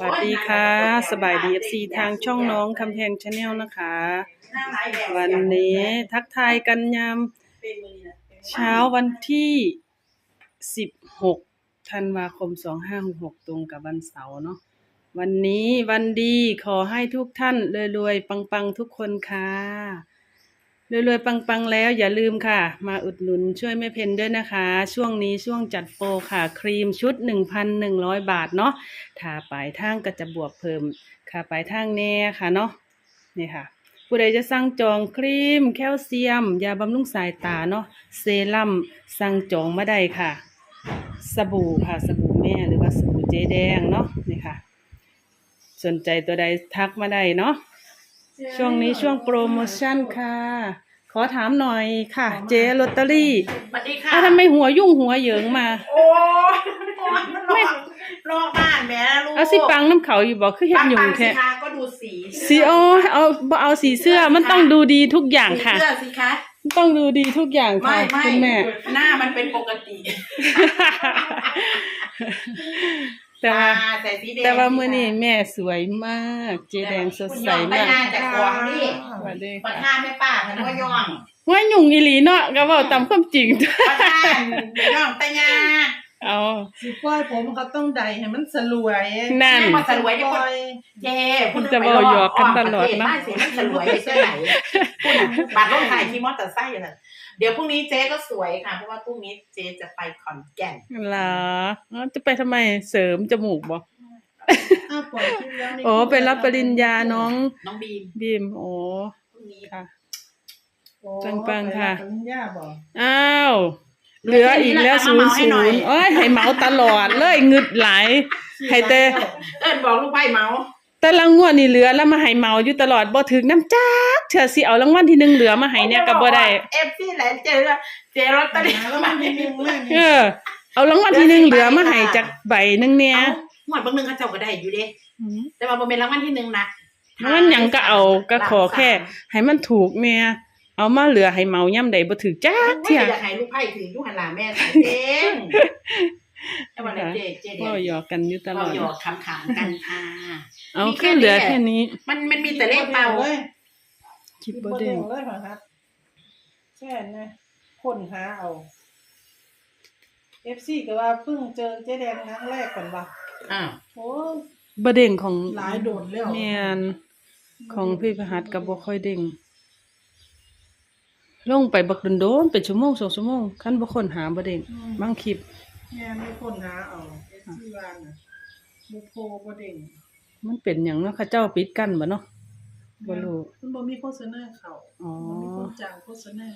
วัสดีค่ะ สบายดีเอฟซีทางช่องน้องคำแพงชาแนลนะคะ วันนี้ทักทายกันยามเช้าวันที่16ธันวาคม2566ตรงกับวันเสาร์เนาะวันนี้วันดีขอให้ทุกท่านรวยๆปังๆทุกคนค่ะ รวยๆ ปังๆ แล้วอย่าลืมค่ะ มาอุดหนุนช่วยแม่เพนด้วยนะคะ ช่วงนี้ช่วงจัดโปรค่ะ ครีมชุด 1,100 บาทเนาะถ้าปลายทางก็จะบวกเพิ่มค่ะปลายทางแน่ค่ะเนาะนี่ค่ะ ผู้ใดจะสั่งจองครีม แคลเซียม ยาบำรุงสายตาเนาะเซรั่มสั่งจองมาได้ค่ะ สบู่ค่ะสบู่แม่หรือว่าสบู่เจแดงเนาะนี่ค่ะ สนใจตัวใดทักมาได้เนาะ ช่วงนี้ช่วงโปรโมชั่นค่ะ ขอถามหน่อยค่ะ เจ๊ลอตเตอรี่สวัสดีค่ะอ้าวทำไมหัวยุ่งหัวเหยิงมา โอ้ยมันรอรอบ้านแม่ลูกเอาสิปังน้ำเขาอยู่บอกคือเห็นปังยุ่ปังงสิแค่คะก็ดูสีสีโอเอาบ่เอาสีเสื้อมันต้องดูดีทุกอย่างค่ะสีเสื้อสิคะ ต้องดูดีทุกอย่างไม่ค่ะไม่คุณแม่ หน้ามันเป็นปกติ แต่ว่าอ่ใส่สีแดงแต่ว่ามื้อนี้แม่สวยมาก เจแดงสดใสคุณยอมไปมากงานจากกวางนี่สวัสดีประค่ะธานแม่ป้ามันก็ย่องว่ายุ่งอีหลีเนาะก็เว้าตามความจริงประธานย่องตะยา เอาสิปล่อยผมเขาต้องใดให้มันสลวยนั่นแม่มาสลวยปที่คล่นอยเจ้คุณจะบอกหยอกกันตลอดนะบ้านเสียมันสลวยเสื้อไหนคุณบัตรรถถ่ายที่มอเตอร์ไซค์น่ะเดี๋ยวพรุ่งนี้เจ๊ก็สวยค่ะ เพราะว่าพรุ่งนี้เจ๊จะไปขอนแก่นเหรออ๋อจะไปทำไมเสริมจมูกบ่อ้าวปล่อยคลิปแล้วนี่โอ้ไปรับปริญญาน้อง น้องบีมบีมโอ้พรุ่งนี้ค่ะโอ้ปังๆค่ะไปรับปริญญาบ่อ้าว เหลืออีกแล้วศูนย์ศูนย์โอ้ยให้เหมาตลอดเลยงึดหลายให้แต่เอิญบอกลูกไพ่เมาแต่ละงวดนี่เหลือแล้วมาให้เหมาอยู่ตลอดบ่ถึงน้ำจักเชื่อสิเอารางวัลที่หนึ่งเหลือมาให้เนี่ยก็บ่ได้เอฟซีแหลนเจอเจลอตเตอรี่หาแล้วมันมีหนึ่งเลยเอนี่อเอารางวัลที่หนึ่งเหลือมาให้จากใบหนึงเนี่ยหมดบางหนึงเขาเจ้าก็ได้อยู่เด้แต่ว่าบ่เป็นรางวัลที่หนึ่งนะมันหยังก็เอาก็ขอแค่ ให้มันถูกเนี่ย เอามาเหลือให้เหมาย่ำใดบ่ถึกจักเที่เที่ยยอยากให้ลูกไพ่ถือยุหันหลาแม่ใส่เองแต่ว่าเจเจเดีก็ยวหยอกกันอยู่ตลเราอดหยอกขำๆกันค่ะเอามีแค่แค่เหลือนี้แค่นี้ มันมันมีแต่เลขเป่าเลยคลิปคิดบ่บ่เด้เด้งงเลยเหรอครับแค่นะคนหาเอา FC ก็ว่าเพิ่งเจอเจ๊แดงครั้งแรกก่อนว่ะอ่าโอ้ยบ่เด้งของหลายโดดแล้วแม่นของพี่ประหัสก็บ่ค่อยเด้ง ลงไปบักโดนๆเป็นชั่วโมงสองชั่วโมงคันบ่คนหาบ่เด้งอืมบางคลิปแม่ไม่คนหาเอา FC ว่าน่ะบ่โพบ่เด้งมันเป็นหยังเนาะเขาเจ้าปิดกั้นบ่เนาะบ่รู้มันบ่มีโฆษณาเข้าอ๋อบ่มีคนจ้างโฆษณา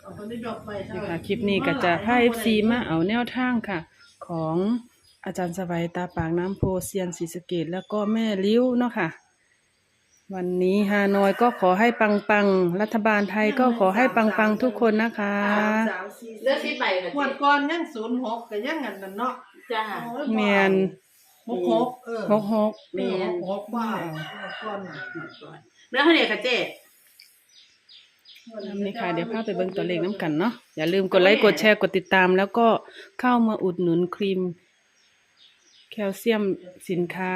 เอาไปได้ดอกใบเท่านี่ไหร่ค่ะคลิปนี้ก็จะพา FC มาเอาแนวทางค่ะ ของอาจารย์สบายตาปากน้ำโพเซียนศรีสะเกดแล้วก็แม่ลิ้วเนาะค่ะ วันนี้ฮานอยก็ขอให้ปังๆรัฐบาลไทยก็ขอให้ปังๆทุกคนนะคะ สามสี่เลือกที่ไปกับงวดก่อนยังศูนย์หกก็ยังอันนั้นเนาะจ้า โอ้ยแม่นหกหกเออหกหกแม่นหกหกว่าเอางวดก่อนน่ะเลือกให้เด็กค่ะเจ๊นี่ค่ะเดี๋ยวพาไปเบิ่งตัวเลขน้ำกันเนาะอย่าลืมกดไลค์กดแชร์กดติดตาม แล้วก็เข้ามาอุดหนุนครีม แคลเซียมสินค้า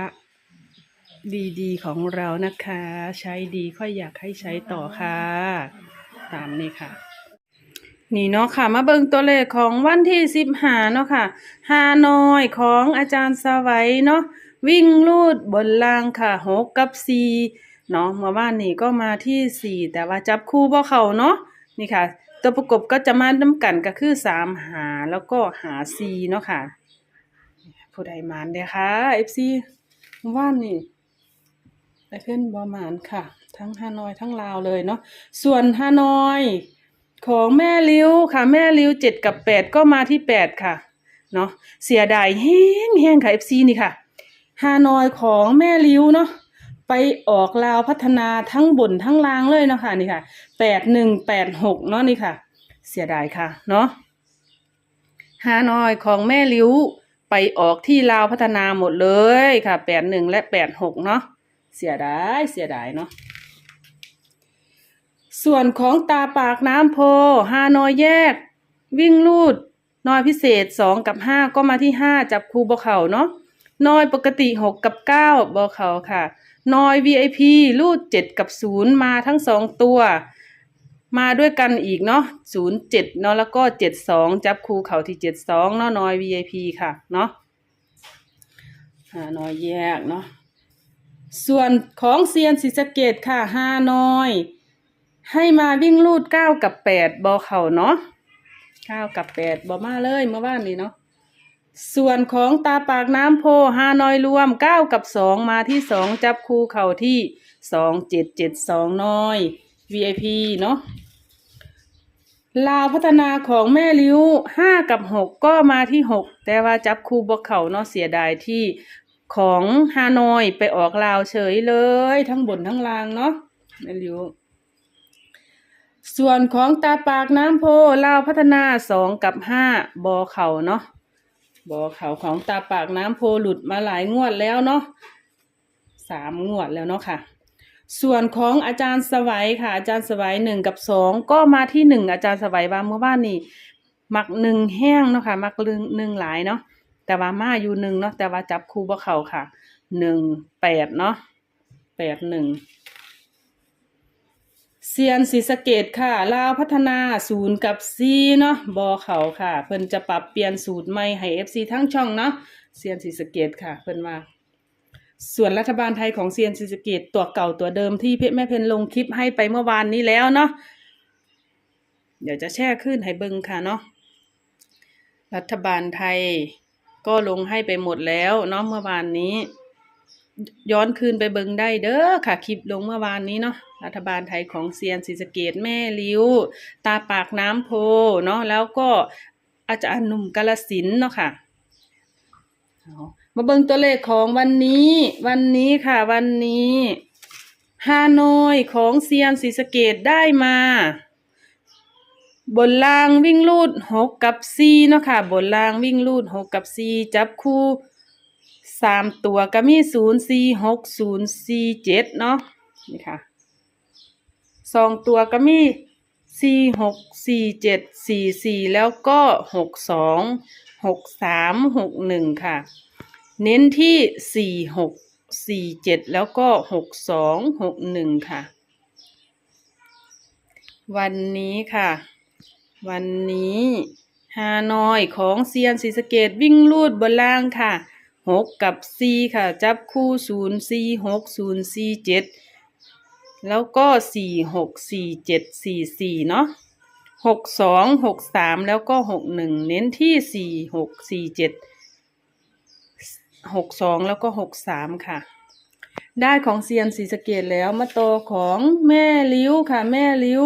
ดีๆ ของเรานะคะ ใช้ดีค่อยอยากให้ใช้ต่อค่ะ ตามนี้ค่ะ นี่เนาะค่ะ มาเบิ่งตัวเลขของวันที่สิบหาเนาะค่ะฮานอยของอาจารย์สวัยเนาะวิ่งลูดบนล่างค่ะหกกับสี่เนาะเมื่อวานนี้ก็มาที่สี่แต่ว่าจับคู่บ่เขาเนาะนี่ค่ะ ตัวประกบก็จะมาน้ำกันก็คือสามหาแล้วก็หาสี่เนาะค่ะผู้ใดมานเด้อค่ะ FC เมื่อวานี่ นี่ไอเพ่นบ่มานค่ะ ทั้งฮานอยทั้งลาวเลยเนาะส่วนฮานอยของแม่ลิ้วค่ะ แม่ลิ้วเจ็ดกับแปดก็มาที่แปดค่ะเนาะเสียดายแห้งแห้งค่ะ FC นี่ค่ะฮานอยของแม่ลิ้วเนาะไปออกลาวพัฒนาทั้งบนทั้งล่างเลยเนาะค่ะนี่ค่ะแปดหนึ่งแปดหกเนาะนี่ค่ะ เสียดายค่ะเนาะฮานอยของแม่ลิ้วไปออกที่ลาวพัฒนาหมดเลยค่ะแปดหนึ่งและแปดหกเนาะ เสียดายเสียดายเนาะส่วนของตาปากน้ำโพฮานอยแยก วิ่งลูดนอยพิเศษสองกับห้าก็มาที่ห้าจับคูบเขาเนาะนอยปกติหกกับเก้าบอเขาค่ะนอย VIP รูดเจ็ดกับศูนย์มาทั้งสองตัว มาด้วยกันอีกเนาะศูนย์เจ็ดเนาะแล้วก็เจ็ดสองจับคู่เขาที่เจ็ดสองเนาะนอย VIP ค่ะเนาะนอยแยกเนาะ ส่วนของเซียนศรีสะเกดค่ะห้าน้อย ให้มาวิ่งลูดเก้ากับแปดบอเข่าเนาะเก้ากับแปดบอมาเลยเมื่อวานนี้เนาะส่วนของตาปากน้ำโพฮานอยรวมเก้ากับสองมาที่สองจับคู่เข่าที่สองเจ็ดเจ็ดสองน้อย VIP เนาะลาวพัฒนาของแม่ลิ้วห้ากับหกก็มาที่หกแต่ว่าจับคู่บวกเข่าเนาะเสียดายที่ ของฮานอยไปออกลาวเฉยเลย ทั้งบนทั้งล่างเนาะแม่ลิ้วส่วนของตาปากน้ำโพลาวพัฒนาสองกับห้าบอเข่าเนาะบอเขาของตาปากน้ำโพหลุดมาหลายงวดแล้วเนาะสามงวดแล้วเนาะค่ะ ส่วนของอาจารย์สวัยค่ะ อาจารย์สวัยหนึ่งกับสองก็มาที่หนึ่งอาจารย์สวัยว่าเมื่อวานนี่มักหนึ่งแห้งเนาะค่ะมักหนึ่งหนึ่งหลายเนาะ แต่ว่ามาอยู่หนึ่งเนาะแต่ว่าจับคู่บ่เขาค่ะหนึ่งแปดเนาะแปดหนึ่งเซียนศรีสะเกดค่ะลาวพัฒนาศูนย์กับซีเนาะบอเขาค่ะ เพิ่นจะปรับเปลี่ยนสูตรใหม่ให้ FC ทั้งช่องเนาะเซียนศรีสะเกดค่ะ เพิ่นว่าส่วนรัฐบาลไทยของเซียนศรีสะเกดตัวเก่าตัวเดิมที่เพชรแม่เพนลงคลิปให้ไปเมื่อวานนี้แล้วเนาะเดี๋ยวจะแช่ขึ้นให้เบิงค่ะเนาะรัฐบาลไทย ก็ลงให้ไปหมดแล้วเนาะเมื่อวานนี้ ย้อนคืนไปเบิงได้เด้อค่ะคลิปลงเมื่อวานนี้เนาะรัฐบาลไทยของเซียนศรีสเกดแม่ลิ้ว ตาปากน้ำโพเนาะแล้วก็อาจารย์หนุ่มกาลสินเนาะค่ะมาเบิงตัวเลขของวันนี้ วันนี้ค่ะวันนี้ฮานอยของเซียนศรีสเกดได้มา บนล่างวิ่งลูดหกกับซีเนาะค่ะ บนล่างวิ่งลูดหกกับซีจับคู่สามตัวก็มีศูนย์สี่หกศูนย์สี่เจ็ดเนาะนี่ค่ะสองตัวก็มีสี่หกสี่เจ็ดสี่สี่แล้วก็หกสองหกสามหกหนึ่งค่ะ เน้นที่สี่หกสี่เจ็ดแล้วก็หกสองหกหนึ่งค่ะ วันนี้ค่ะ วันนี้ฮานอยของเซียนศรีสะเกดวิ่งลูดบนล่างค่ะหกกับสี่ค่ะ จับคู่ศูนย์สี่หกศูนย์สี่เจ็ดแล้วก็สี่หกสี่เจ็ดสี่สี่เนาะหกสองหกสามแล้วก็หกหนึ่งเน้นที่สี่หกสี่เจ็ดหกสองแล้วก็หกสามค่ะ ได้ของเซียนศรีสเกดแล้วมาโตของแม่ลิ้วค่ะ แม่ลิ้ว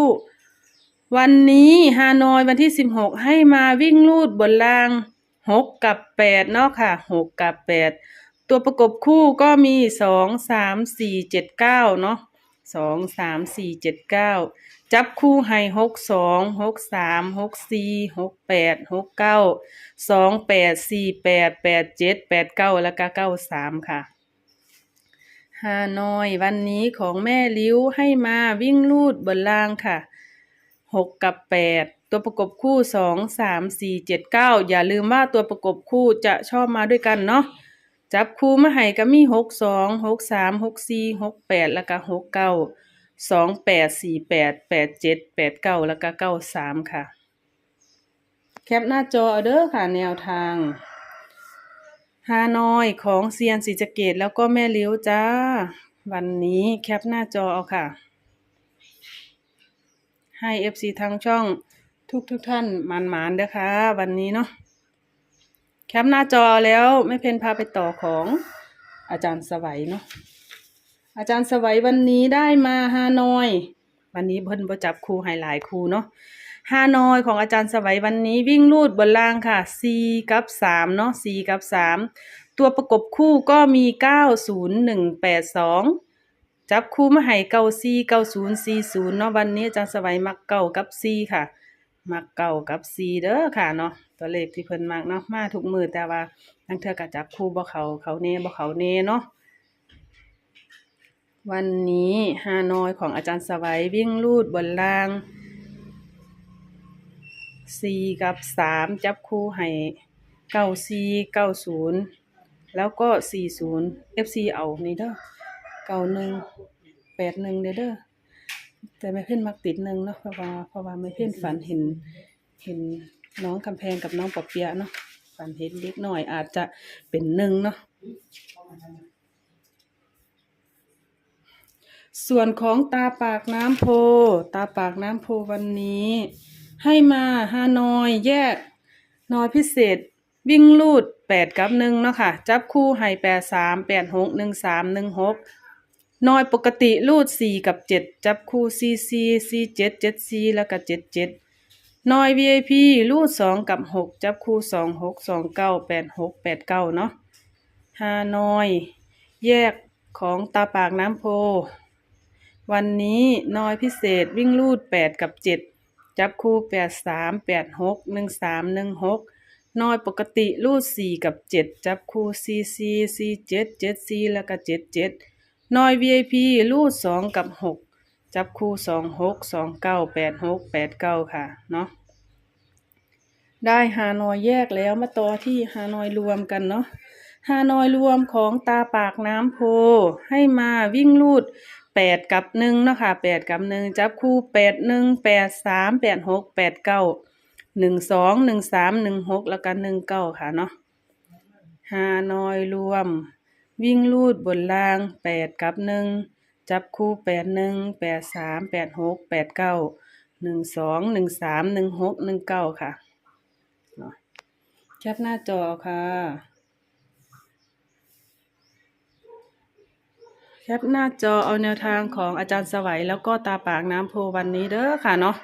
วันนี้ฮานอยวันที่สิบหกให้มาวิ่งลูดบนล่างหกกับแปดเนาะค่ะหกกับแปดตัวประกบคู่ก็มีสองสามสี่เจ็ดเก้าเนาะสองสามสี่เจ็ดเก้าจับคู่ให้หกสองหกสามหกสี่หกแปดหกเก้าสองแปดสี่แปดแปดเจ็ดแปดเก้าแล้วก็เก้าสามค่ะฮานอยวันนี้ของแม่ลิ้วให้มาวิ่งลูดบนล่างค่ะ หกกับแปดตัวประกบคู่สองสามสี่เจ็ดเก้าอย่าลืมว่าตัวประกบคู่จะชอบมาด้วยกันเนาะจับคู่มาให้ก็มีหกสองหกสามหกสี่หกแปดแล้วก็หกเก้าสองแปดสี่แปดแปดเจ็ดแปดเก้าแล้วก็เก้าสามค่ะ แคปหน้าจอเอาเด้อค่ะแนวทางฮานอยของเซียนสีสะเกตแล้วก็แม่เลี้ยวจ้า วันนี้แคปหน้าจอเอาค่ะ ให้เอฟซีทางช่องทุกทุกท่านมันหมานๆเด้อค่ะวันนี้เนาะแคปหน้าจอแล้วไม่เพนพาไปต่อของอาจารย์สวัยเนาะอาจารย์สวัยวันนี้ได้มาฮานอย วันนี้เพิ่นประจับครูให้หลายครูเนาะฮานอยของอาจารย์สวัยวันนี้วิ่งลูดบนล่างค่ะ4กับ 3 เนาะ4กับ 3 ตัวประกบคู่ก็มี 90182 จับคู่มาให้เก้าสี่เก้าศูนย์สี่ศูนย์เนาะวันนี้อาจารย์สวัยมักเก้ากับสี่ค่ะ มักเก้ากับสี่เด้อค่ะเนาะตัวเลขที่เพิ่นมักเนาะมาทุกมือแต่ว่าทั้งเธอก็จับคู่บ่เขาเขาเน่บ่เขาเน่เนาะวันนี้ฮานอยของอาจารย์สวัยวิ่งลูดบนล่างสี่กับสามจับคู่ให้เก้าสี่เก้าศูนย์แล้วก็สี่ศูนย์ FC เอานี่เด้อ เก้าหนึ่งแปดหนึ่งเด้อเด้อแต่ไม่เพ่นมักติดหนึ่งเนาะเพราะว่าเพราะว่าไม่เพ่นฝันเห็น เห็นน้องกำแพงกับน้องปอเปียะเนาะฝันเห็นเล็กหน่อยอาจจะเป็นหนึ่งเนาะส่วนของตาปากน้ำโพ ตาปากน้ำโพวันนี้ ให้มาฮานอยแยกนอยพิเศษ วิ่งลูดแปดกับหนึ่งเนาะค่ะ จับคู่ให้แปดสามแปดหกหนึ่งสามหนึ่งหก นอยปกติลูดสี่กับเจ็ดจับคู่ซีซีซีเจ็ดเจ็ดซีแล้วก็เจ็ดเจ็ดนอย VIP ลูดสองกับหกจับคู่สองหกสองเก้าแปดหกแปดเก้าเนาะฮานอย แยกของตาปากน้ำโพ วันนี้นอยพิเศษวิ่งลูดแปดกับเจ็ดจับคู่แปดสามแปดหกหนึ่งสามหนึ่งหกนอยปกติลูดสี่กับเจ็ดจับคู่ซีซีซีเจ็ดเจ็ดซีแล้วก็เจ็ดเจ็ด นอย VIP ลูดสองกับหกจับคู่สองหกสองเก้าแปดหกแปดเก้าค่ะเนาะได้ฮานอยแยกแล้วมาต่อที่ฮานอยรวมกันเนาะฮานอยรวมของตาปากน้ำโพ ให้มาวิ่งลูดแปดกับหนึ่งเนาะค่ะแปดกับหนึ่งจับคู่แปดหนึ่งแปดสามแปดหกแปดเก้าหนึ่งสองหนึ่งสามหนึ่งหกแล้วก็หนึ่งเก้าค่ะเนาะฮานอยรวม วิ่งลูดบนล่างแปดกับหนึ่งจับคู่แปดหนึ่งแปดสามแปดหกแปดเก้าหนึ่งสองหนึ่งสามหนึ่งหกหนึ่งเก้าค่ะแคปหน้าจอค่ะแคปหน้าจอเอาแนวทางของอาจารย์สวัยแล้วก็ตาปากน้ำโพวันนี้เด้อค่ะเนาะ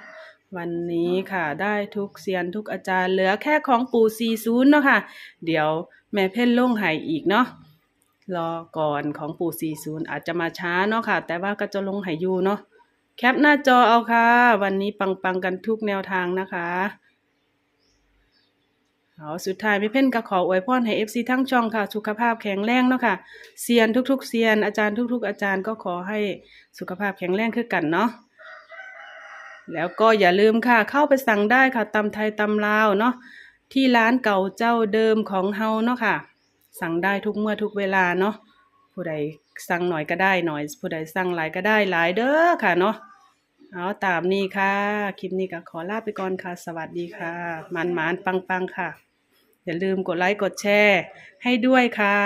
วันนี้ค่ะได้ทุกเซียนทุกอาจารย์เหลือแค่ของปู่ซีซูนเนาะค่ะ เดี๋ยวแม่เพ่นลงหายอีกเนาะ รอก่อนของปู่ซีซูนอาจจะมาช้าเนาะค่ะ แต่ว่าก็จะลงใหายอยู่เนาะแคปหน้าจอเอาค่ะ วันนี้ปังๆกันทุกแนวทางนะคะเอาสุดท้ายไม่เพ่นก็ขออวยพรให้เอฟซีทั้งช่องค่ะ สุขภาพแข็งแรงเนาะค่ะเซียนทุกๆเซียนอาจารย์ทุก ๆ อาจารย์ก็ขอให้สุขภาพแข็งแรงคือกันเนาะแล้วก็อย่าลืมค่ะ เข้าไปสั่งได้ค่ะตำไทยตำลาวเนาะที่ร้านเก่าเจ้าเดิมของเฮาเนาะค่ะ สั่งได้ทุกเมื่อทุกเวลาเนาะผู้ใดสั่งหน่อยก็ได้หน่อย ผู้ใดสั่งหลายก็ได้หลายเด้อค่ะเนาะเอาตามนี้ค่ะ คลิปนี้ก็ขอลาไปก่อนค่ะ สวัสดีค่ะ มันหมานๆปังๆค่ะ อย่าลืมกดไลค์กดแชร์ให้ด้วยค่ะ